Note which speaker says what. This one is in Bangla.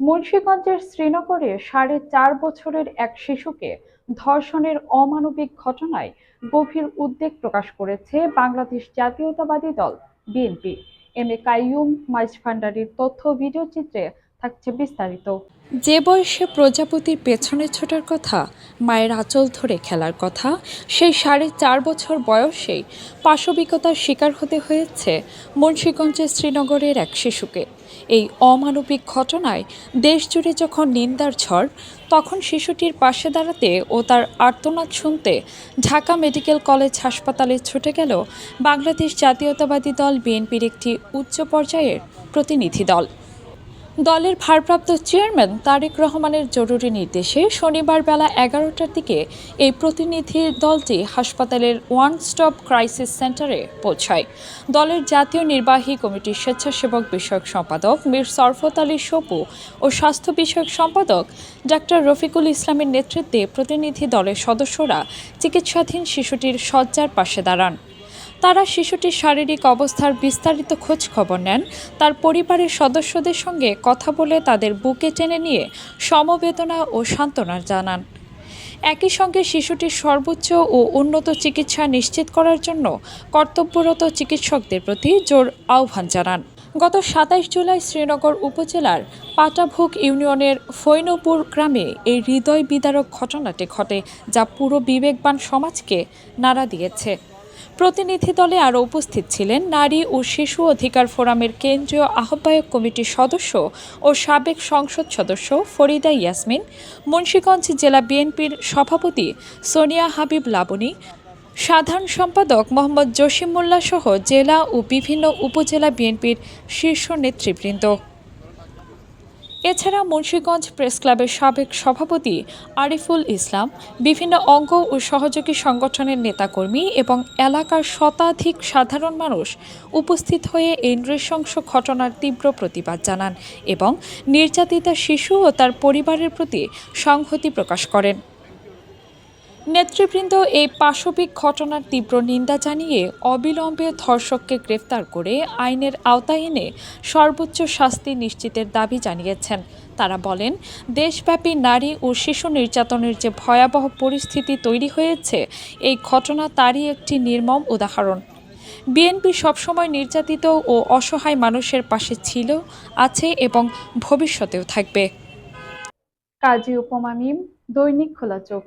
Speaker 1: মুন্সিগঞ্জের শ্রীনগরে সাড়ে চার বছরের এক শিশুকে ধর্ষণের অমানবিক ঘটনায় গভীর উদ্বেগ প্রকাশ করেছে বাংলাদেশ জাতীয়তাবাদী দল, বিএনপি। এম এ কাইয়ুম মাইজভান্ডারির তথ্য ও ভিডিও চিত্রে থাকছে বিস্তারিত। যে বয়সে প্রজাপতির পেছনে ছোটার কথা, মায়ের আঁচল ধরে খেলার কথা, সেই সাড়ে চার বছর বয়সেই পাশবিকতার শিকার হতে হয়েছে মুন্সিগঞ্জের শ্রীনগরের এক শিশুকে। এই অমানবিক ঘটনায় দেশজুড়ে যখন নিন্দার ঝড়, তখন শিশুটির পাশে দাঁড়াতে ও তার আর্তনাদ শুনতে ঢাকা মেডিকেল কলেজ হাসপাতালে ছুটে গেল বাংলাদেশ জাতীয়তাবাদী দল বিএনপির একটি উচ্চ পর্যায়ের প্রতিনিধি দল। দলের ভারপ্রাপ্ত চেয়ারম্যান তারেক রহমানের জরুরি নির্দেশে শনিবার বেলা এগারোটার দিকে এই প্রতিনিধি দলটি হাসপাতালের ওয়ান স্টপ ক্রাইসিস সেন্টারে পৌঁছায়। দলের জাতীয় নির্বাহী কমিটির স্বেচ্ছাসেবক বিষয়ক সম্পাদক মীর সরফত আলী সপু ও স্বাস্থ্য বিষয়ক সম্পাদক ডাক্তার রফিকুল ইসলামের নেতৃত্বে প্রতিনিধি দলের সদস্যরা চিকিৎসাধীন শিশুটির শয্যার পাশে দাঁড়ান। তারা শিশুটির শারীরিক অবস্থার বিস্তারিত খোঁজ খবর নেন। তার পরিবারের সদস্যদের সঙ্গে কথা বলে তাদের বুকে টেনে নিয়ে সমবেদনা ও সান্ত্বনা জানান। একই সঙ্গে শিশুটির সর্বোচ্চ ও উন্নত চিকিৎসা নিশ্চিত করার জন্য কর্তব্যরত চিকিৎসকদের প্রতি জোর আহ্বান জানান। গত সাতাইশ জুলাই শ্রীনগর উপজেলার পাটাভুক ইউনিয়নের ফৈনপুর গ্রামে এই হৃদয় বিদারক ঘটনাটি ঘটে, যা পুরো বিবেকবান সমাজকে নাড়া দিয়েছে। প্রতিনিধি দলে আরও উপস্থিত ছিলেন নারী ও শিশু অধিকার ফোরামের কেন্দ্রীয় আহ্বায়ক কমিটির সদস্য ও সাবেক সংসদ সদস্য ফরিদা ইয়াসমিন, মুন্সীগঞ্জ জেলা বিএনপির সভাপতি সোনিয়া হাবিব লাবনী, সাধারণ সম্পাদক মোহাম্মদ জসিম সহ জেলা ও বিভিন্ন উপজেলা বিএনপির শীর্ষ নেতৃবৃন্দ। এছাড়া মুন্সীগঞ্জ প্রেস ক্লাবের সাবেক সভাপতি আরিফুল ইসলাম, বিভিন্ন অঙ্গ ও সহযোগী সংগঠনের নেতাকর্মী এবং এলাকার শতাধিক সাধারণ মানুষ উপস্থিত হয়ে এই নৃশংস ঘটনার তীব্র প্রতিবাদ জানান এবং নির্যাতিতা শিশু ও তার পরিবারের প্রতি সংহতি প্রকাশ করেন। নেতৃবৃন্দ এই পাশবিক ঘটনার তীব্র নিন্দা জানিয়ে অবিলম্বে ধর্ষককে গ্রেফতার করে আইনের আওতায় এনে সর্বোচ্চ শাস্তি নিশ্চিতের দাবি জানিয়েছেন। তারা বলেন, দেশব্যাপী নারী ও শিশু নির্যাতনের যে ভয়াবহ পরিস্থিতি তৈরি হয়েছে, এই ঘটনা তারই একটি নির্মম উদাহরণ। বিএনপি সবসময় নির্যাতিত ও অসহায় মানুষের পাশে ছিল, আছে এবং ভবিষ্যতেও থাকবে। কাজী উপমা মিম, দৈনিক খোলা চোখ।